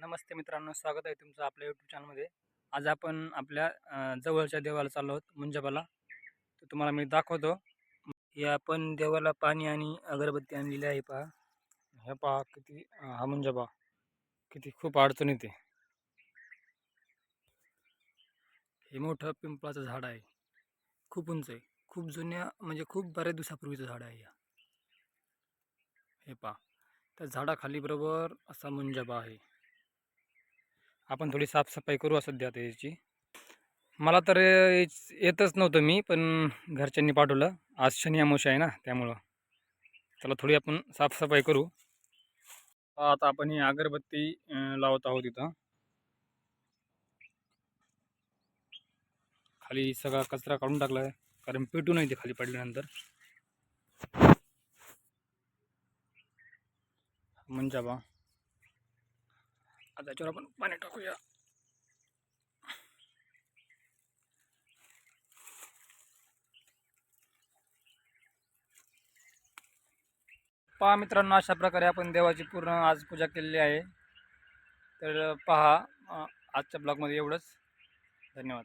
नमस्ते मित्रांनो स्वागत आहे तुमचं आपल्या यूट्यूब चॅनलमध्ये आज आपण आपल्या जवळच्या देवाला चाललो आहोत मुंजाबाला तर तुम्हाला मी दाखवतो. हे आपण देवाला पाणी आणि अगरबत्ती आणलेली आहे पहा. हे पहा किती हा मुंजाबा किती खूप अडचण येते हे मोठं पिंपळाचं झाड आहे. खूप उंच आहे. खूप जुन्या म्हणजे खूप बऱ्याच दिवसापूर्वीचं झाड आहे या. हे पहा. त्या झाडाखाली बरोबर असा मुंजाबा आहे. आपण थोडी साफसफाई करू सध्या आता याची. मला तर येतच नव्हतं मी पण घरच्यांनी पाठवलं. आज शनी अमावस्या आहे ना त्यामुळं. त्याला थोडी आपण साफसफाई करू. आता आपण ही अगरबत्ती लावत आहोत इथं. खाली सगळा कचरा काढून टाकला आहे कारण पेटू नाही ते खाली पडल्यानंतर. मंजाबा आता त्याच्यावर आपण पाणी टाकूया. पहा मित्रांनो अशा प्रकारे आपण देवाची पूर्ण आज पूजा केलेली आहे. तर पहा आजच्या ब्लॉगमध्ये एवढंच. धन्यवाद.